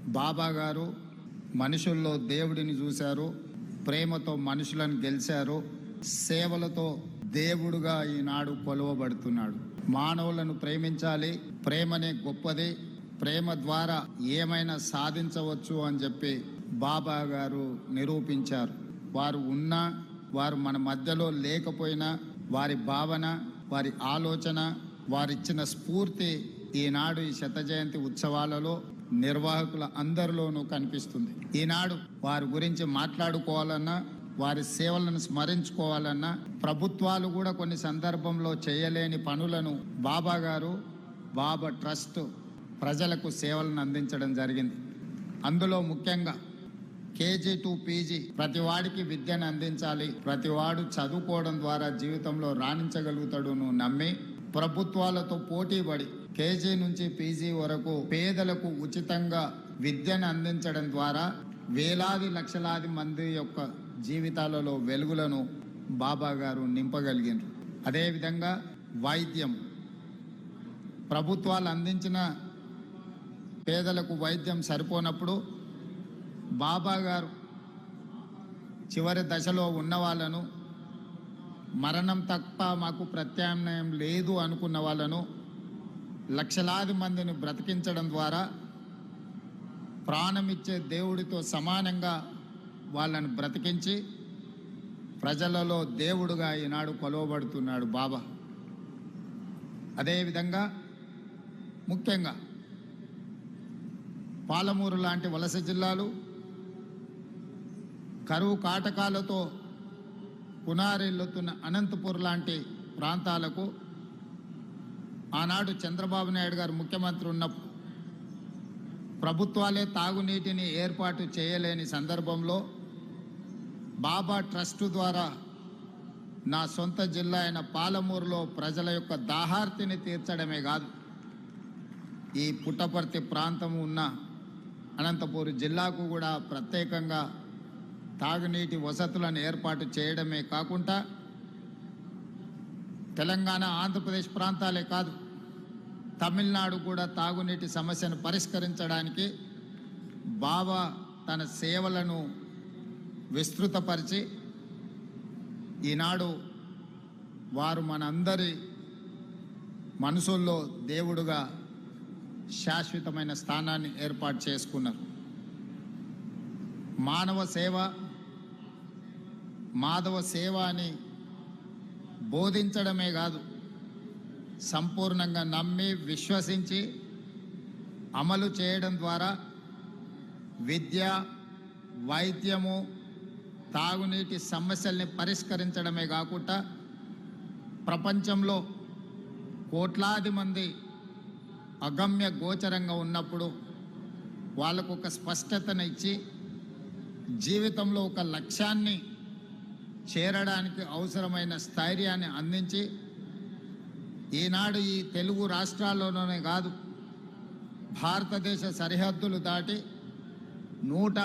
బాబా గారు మనుషుల్లో దేవుడిని చూశారు ప్రేమతో మనుషులను గెలిచారు సేవలతో దేవుడుగా ఈనాడు కొలువబడుతున్నాడు. మానవులను ప్రేమించాలి ప్రేమనే గొప్పది ప్రేమ ద్వారా ఏమైనా సాధించవచ్చు అని చెప్పి బాబా గారు నిరూపించారు. వారు ఉన్నా వారు మన మధ్యలో లేకపోయినా వారి భావన వారి ఆలోచన వారిచ్చిన స్ఫూర్తి ఈనాడు ఈ శత జయంతి ఉత్సవాలలో నిర్వాహకుల అందరిలోనూ కనిపిస్తుంది. ఈనాడు వారి గురించి మాట్లాడుకోవాలన్నా వారి సేవలను స్మరించుకోవాలన్నా ప్రభుత్వాలు కూడా కొన్ని సందర్భంలో చేయలేని పనులను బాబా గారు బాబా ట్రస్ట్ ప్రజలకు సేవలను అందించడం జరిగింది. అందులో ముఖ్యంగా కేజీ టు పీజీ ప్రతి వాడికి విద్యను అందించాలి. ప్రతివాడు చదువుకోవడం ద్వారా జీవితంలో రాణించగలుగుతాడును నమ్మి ప్రభుత్వాలతో పోటీ పడి కేజీ నుంచి పీజీ వరకు పేదలకు ఉచితంగా విద్యను అందించడం ద్వారా వేలాది లక్షలాది మంది యొక్క జీవితాలలో వెలుగులను బాబా గారు నింపగలిగినారు. అదేవిధంగా వైద్యం. ప్రభుత్వాలు అందించిన పేదలకు వైద్యం సరిపోనప్పుడు బాబా గారు చివరి దశలో ఉన్న వాళ్ళను మరణం తప్ప మాకు ప్రత్యామ్నాయం లేదు అనుకున్న వాళ్ళను లక్షలాది మందిని బ్రతికించడం ద్వారా ప్రాణమిచ్చే దేవుడితో సమానంగా వాళ్ళని బ్రతికించి ప్రజలలో దేవుడుగా ఈనాడు కొలవబడుతున్నాడు బాబా. అదేవిధంగా ముఖ్యంగా పాలమూరు లాంటి వలస జిల్లాలు కరువు కాటకాలతో పునారెల్లుతున్న అనంతపూర్ లాంటి ప్రాంతాలకు ఆనాడు చంద్రబాబు నాయుడు గారు ముఖ్యమంత్రి ఉన్నప్పుడు ప్రభుత్వాలే తాగునీటిని ఏర్పాటు చేయలేని సందర్భంలో బాబా ట్రస్ట్ ద్వారా నా సొంత జిల్లా అయిన పాలమూరులో ప్రజల యొక్క దాహార్తిని తీర్చడమే కాదు ఈ పుట్టపర్తి ప్రాంతం ఉన్న అనంతపూర్ జిల్లాకు కూడా ప్రత్యేకంగా తాగునీటి వసతులను ఏర్పాటు చేయడమే కాకుండా తెలంగాణ ఆంధ్రప్రదేశ్ ప్రాంతాలే కాదు తమిళనాడు కూడా తాగునీటి సమస్యను పరిష్కరించడానికి బాబా తన సేవలను విస్తృతపరిచి ఈనాడు వారు మనందరి మనసుల్లో దేవుడుగా శాశ్వతమైన స్థానాన్ని ఏర్పాటు చేసుకున్నారు. మానవ సేవ మాధవ సేవ అని బోధించడమే కాదు సంపూర్ణంగా నమ్మి విశ్వసించి అమలు చేయడం ద్వారా విద్య వైద్యము తాగునీటి సమస్యల్ని పరిష్కరించడమే కాకుండా ప్రపంచంలో కోట్లాది మంది అగమ్య గోచరంగా ఉన్నప్పుడు వాళ్ళకు ఒక స్పష్టతను ఇచ్చి జీవితంలో ఒక లక్ష్యాన్ని చేరడానికి అవసరమైన స్థైర్యాన్ని అందించి ఈనాడు ఈ తెలుగు రాష్ట్రాల్లోనే కాదు భారతదేశ సరిహద్దులు దాటి నూట